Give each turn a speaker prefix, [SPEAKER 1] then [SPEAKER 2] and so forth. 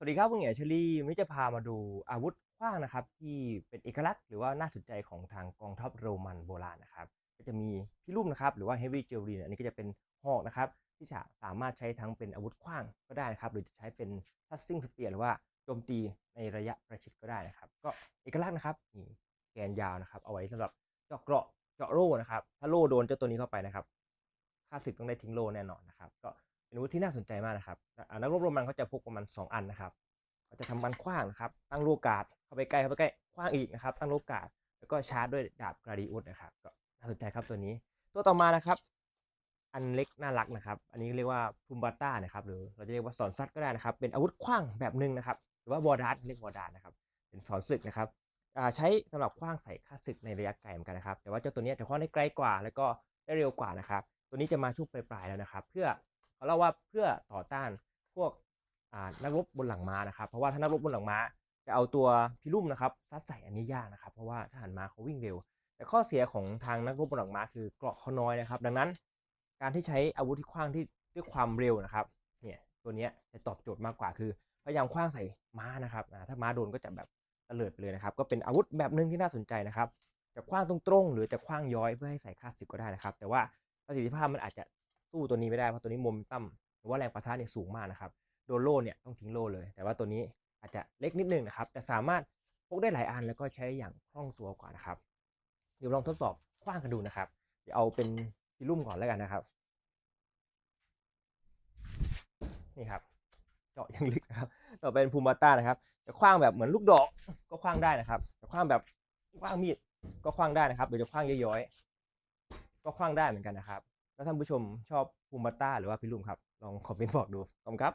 [SPEAKER 1] สวัสดีครับคุณเหงียเชอรี่วันนี้จะพามาดูอาวุธขว้างนะครับ ที่เป็นเอกลักษณ์หรือว่าน่าสนใจของทางกองทัพโรมันโบราณนะครับ ก็จะมีพิลุ่มนะครับ หรือว่าเฮฟวี่เจลลีอันนี้ก็จะเป็นหอกนะครับ ที่จะสามารถใช้ทั้งเป็นอาวุธขว้างก็ได้นะครับ หรือจะใช้เป็นทัสซิ่งสเปียร์หรือว่าโจมตีในระยะประชิดก็ได้นะครับ ก็เอกลักษณ์นะครับนี่แกนยาวนะครับ เอาไว้สำหรับเจาะเกราะเจาะโล่นะครับ ถ้าโล่โดนเจ้าตัวนี้เข้าไปนะครับค่าศึกต้องได้ทิ้งโล่แน่นอนนะครับ ก็ เป็นอาวุธที่น่าสนใจมากนะครับนักรบโรมันเขาจะพกประมาณ2 อันนะครับเขาจะทำการขว้างนะครับ ตั้งลูกกาดเข้าไปใกล้เข้าไปใกล้ขว้างอีกนะครับ ตั้งลูกกาดแล้วก็ชาร์จด้วยดาบกราดิอุสนะครับก็น่าสนใจครับตัวนี้ ตัวต่อมานะครับ อันเล็กน่ารักนะครับ อันนี้เรียกว่าพุมบาต้านะครับ หรือเราจะเรียกว่าสอนซัดก็ได้นะครับ เป็นอาวุธขว้างแบบหนึ่งนะครับ หรือว่าวอร์ดัสเรียกวอร์ดัสนะครับ เป็นสอนศึกนะครับใช้สำหรับขว้างใส่ค่าศึกในระยะไกลเหมือนกันนะครับ แต่ว่าเจ้าตัวนี้จะขว้างได้ไกลกว่า แล้วก็ได้เร็วกว่านะครับ ตัวนี้จะมาช่วงปลายๆแล้วนะครับ เพื่อ เขาเล่าว่าเพื่อต่อต้านพวกนักรบบนหลังม้านะครับ เพราะว่าถ้านักรบบนหลังม้าจะเอาตัวพิลุ่มนะครับซัดใส่อันนี้ยากนะครับ เพราะว่าทหารม้าเขาวิ่งเร็ว แต่ข้อเสียของทางนักรบบนหลังม้าคือเกราะเขาน้อยนะครับ ดังนั้นการที่ใช้อาวุธที่ขว้างที่ด้วยความเร็วนะครับเนี่ยตัวนี้จะตอบโจทย์มากกว่าคือพยายามขว้างใส่ม้านะครับถ้าม้าโดนก็จะแบบตะเลิดไปเลยนะครับ ก็เป็นอาวุธแบบหนึ่งที่น่าสนใจนะครับจะขว้างตรงๆหรือจะขว้างย้อยเพื่อให้ใส่ค่าศึกก็ได้นะครับ แต่ว่าประสิทธิภาพมันอาจจะ สู้ตัวนี้ไม่ได้เพราะตัวนี้มเมตัมหรือว่าแรงปะทะเนี่ยสูงมากนะครับโดนโล่เนี่ยต้องทิ้งโล่เลย แต่ว่าตัวนี้อาจจะเล็กนิดนึงนะครับ แต่สามารถพกได้หลายอันแล้วก็ใช้อย่างคล่องตัวกว่านะครับ เดี๋ยวลองทดสอบคว้างกันดูนะครับ เดี๋ยวเอาเป็นพิลุ่มก่อนแล้วกันนะครับ นี่ครับ เจาะยังลึกนะครับ ต่อไปเป็นพูมาต้านะครับ จะคว้างแบบเหมือนลูกดอกก็คว้างได้นะครับจะคว้างแบบคว้างมีดก็คว้างได้นะครับหรือจะคว้างย้อยๆก็คว้างได้เหมือนกันนะครับ แล้วท่านผู้ชมชอบภูมาต้าหรือว่าพิลุมครับ ลองคอมเมนต์บอกดูขอบคุณครับ